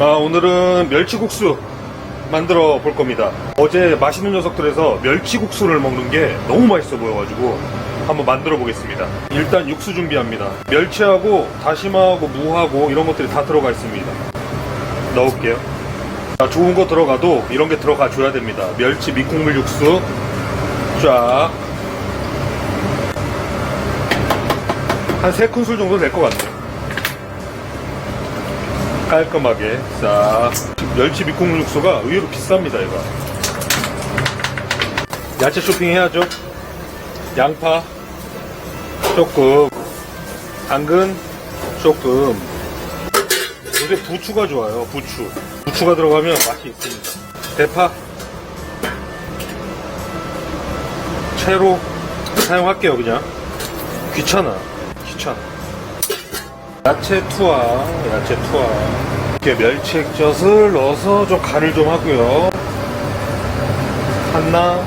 아, 오늘은 멸치국수 만들어 볼 겁니다. 어제 맛있는 녀석들에서 멸치국수를 먹는 게 너무 맛있어 보여가지고 한번 만들어 보겠습니다. 일단 육수 준비합니다. 멸치하고 다시마하고 무하고 이런 것들이 다 들어가 있습니다. 넣을게요. 아, 좋은 거 들어가도 이런 게 들어가 줘야 됩니다. 멸치 미국물 육수 쫙. 한 3큰술 정도 될 것 같네요. 깔끔하게. 싹 멸치 미국물 육수가 의외로 비쌉니다 이거. 야채 쇼핑 해야죠. 양파 조금 당근 조금 요새 부추가 좋아요 부추. 부추가 들어가면 맛이 있습니다. 대파 채로 사용할게요 그냥. 귀찮아. 귀찮아 야채 투하, 야채 투하. 이렇게 멸치 액젓을 넣어서 좀 간을 좀 하고요. 하나,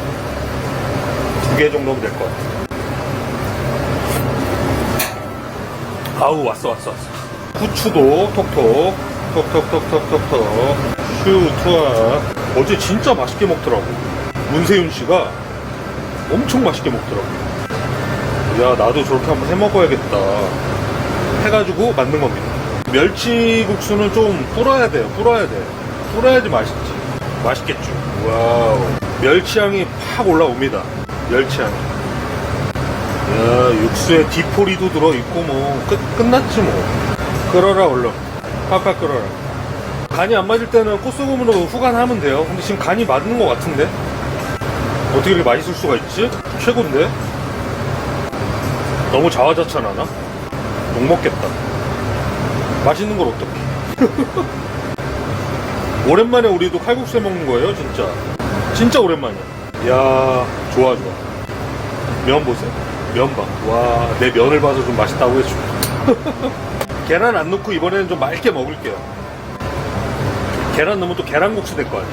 두 개 정도면 될것 같아요. 아우, 왔어, 왔어, 왔어. 후추도 톡톡, 톡톡톡톡톡톡. 슈, 투하. 어제 진짜 맛있게 먹더라고. 문세윤 씨가 엄청 맛있게 먹더라고. 야, 나도 저렇게 한번 해 먹어야겠다. 해가지고 만든 겁니다. 멸치국수는 좀 불어야 돼요. 불어야 돼. 불어야지 맛있지. 맛있겠죠. 와우. 멸치향이 팍 올라옵니다. 멸치향이. 야, 육수에 디포리도 들어있고 뭐 끝, 끝났지 뭐. 끓어라 얼른. 팍팍 끓어라. 간이 안 맞을 때는 꽃소금으로 후간하면 돼요. 근데 지금 간이 맞는 것 같은데? 어떻게 이렇게 맛있을 수가 있지? 최고인데? 너무 자화자찬하나? 못 먹겠다. 맛있는 걸 어떡해. 오랜만에 우리도 칼국수 해 먹는 거예요, 진짜. 진짜 오랜만이야. 이야, 좋아, 좋아. 면 보세요. 면 봐. 와, 내 면을 봐서 좀 맛있다고 해줘. 계란 안 넣고 이번에는 좀 맑게 먹을게요. 계란 넣으면 또 계란국수 될 거 아니야.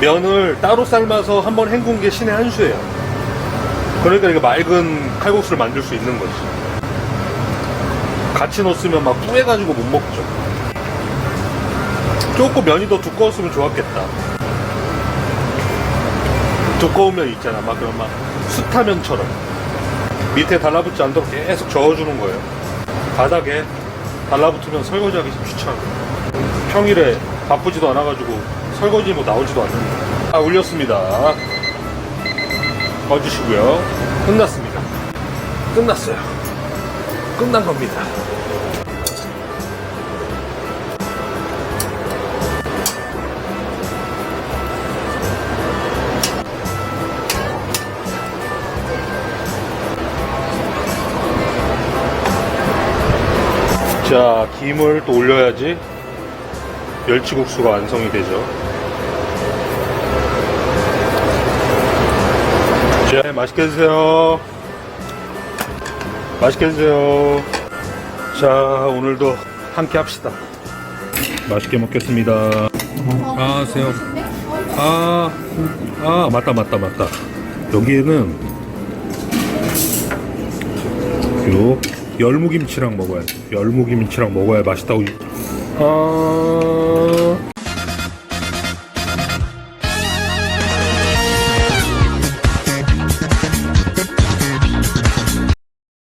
면을 따로 삶아서 한번 헹군 게 신의 한 수예요. 그러니까 이거 맑은 칼국수를 만들 수 있는 거지. 같이 넣었으면 막 뿌해가지고 못 먹죠. 조금 면이 더 두꺼웠으면 좋았겠다. 두꺼운 면 있잖아. 막 그런 막 수타면처럼. 밑에 달라붙지 않도록 계속 저어주는 거예요. 바닥에 달라붙으면 설거지하기 귀찮아. 평일에 바쁘지도 않아가지고 설거지 뭐 나오지도 않는데. 아, 올렸습니다. 꺼주시고요. 끝났습니다. 끝났어요. 끝난 겁니다. 자, 김을 또 올려야지 멸치국수가 완성이 되죠. 자, 맛있게 드세요. 맛있게 드세요. 자, 오늘도 함께 합시다. 맛있게 먹겠습니다. 아, 새우. 아, 아, 맞다, 맞다, 맞다. 여기에는 요 열무김치랑 먹어야 돼. 열무김치랑 먹어야 맛있다고. 아,